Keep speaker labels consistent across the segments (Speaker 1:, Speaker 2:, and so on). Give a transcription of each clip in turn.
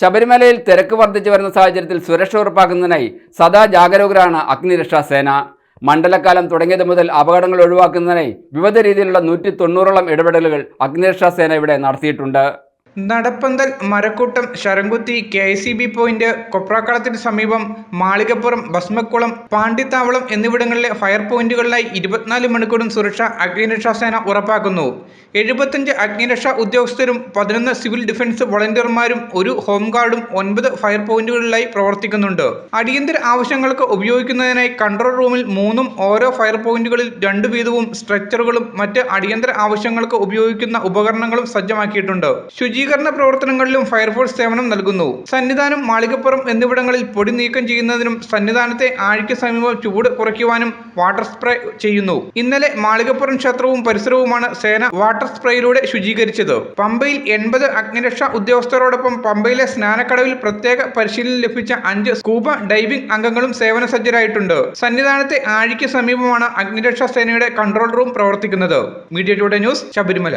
Speaker 1: ശബരിമലയിൽ തിരക്ക് വർദ്ധിച്ചു വരുന്ന സാഹചര്യത്തിൽ സുരക്ഷ ഉറപ്പാക്കുന്നതിനായി സദാ ജാഗരൂകരാണ് അഗ്നിരക്ഷാ സേന. മണ്ഡലകാലം തുടങ്ങിയത് മുതൽ അപകടങ്ങൾ ഒഴിവാക്കുന്നതിനായി വിവിധ രീതിയിലുള്ള നൂറ്റി തൊണ്ണൂറോളം ഇടപെടലുകൾ അഗ്നിരക്ഷാ സേന ഇവിടെ നടത്തിയിട്ടുണ്ട്.
Speaker 2: Nadappanthal Marakkoottam Saramkuthi K C B point കൊപ്രാക്കളത്തിന് സമീപം മാളികപ്പുറം ഭസ്മക്കുളം പാണ്ടിത്താവളം എന്നിവിടങ്ങളിലെ ഫയർ പോയിന്റുകളിലായി ഇരുപത്തിനാല് മണിക്കൂറും സുരക്ഷ അഗ്നിരക്ഷാ സേന ഉറപ്പാക്കുന്നു. എഴുപത്തഞ്ച് അഗ്നിരക്ഷാ ഉദ്യോഗസ്ഥരും പതിനൊന്ന് സിവിൽ ഡിഫൻസ് വോളണ്ടിയർമാരും ഒരു ഹോം ഗാർഡും ഒൻപത് ഫയർ പോയിന്റുകളിലായി പ്രവർത്തിക്കുന്നുണ്ട്. അടിയന്തര ആവശ്യങ്ങൾക്ക് ഉപയോഗിക്കുന്നതിനായി കൺട്രോൾ റൂമിൽ മൂന്നും ഓരോ ഫയർ പോയിന്റുകളിൽ രണ്ടു വീതവും സ്ട്രക്ചറുകളും മറ്റ് അടിയന്തര ആവശ്യങ്ങൾക്ക് ഉപയോഗിക്കുന്ന ഉപകരണങ്ങളും സജ്ജമാക്കിയിട്ടുണ്ട്. ശുചീകരണ പ്രവർത്തനങ്ങളിലും ഫയർഫോഴ്സ് സേവനം നൽകുന്നു. സന്നിധാനം മാളികപ്പുറം എന്നിവിടങ്ങളിൽ പൊടി നീക്കം ചെയ്യുന്നതിനും സന്നിധാനത്തെ ആഴിക്ക് സമീപം ചൂട് കുറയ്ക്കുവാനും വാട്ടർ സ്പ്രേ ചെയ്യുന്നു. ഇന്നലെ മാളികപ്പുറം ക്ഷേത്രവും പരിസരവുമാണ് സേന വാട്ടർ സ്പ്രേയിലൂടെ ശുചീകരിച്ചത്. പമ്പയിൽ എൺപത് അഗ്നിരക്ഷാ ഉദ്യോഗസ്ഥരോടൊപ്പം പമ്പയിലെ സ്നാനക്കടവിൽ പ്രത്യേക പരിശീലനം ലഭിച്ച അഞ്ച് സ്കൂബ ഡൈവിംഗ് അംഗങ്ങളും സേവന സജ്ജരായിട്ടുണ്ട് സന്നിധാനത്തെ ആഴിക്ക് സമീപമാണ് അഗ്നിരക്ഷാ സേനയുടെ കൺട്രോൾ റൂം പ്രവർത്തിക്കുന്നത്. Media today news Sabarimala.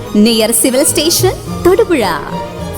Speaker 3: Near civil station Thodupuzha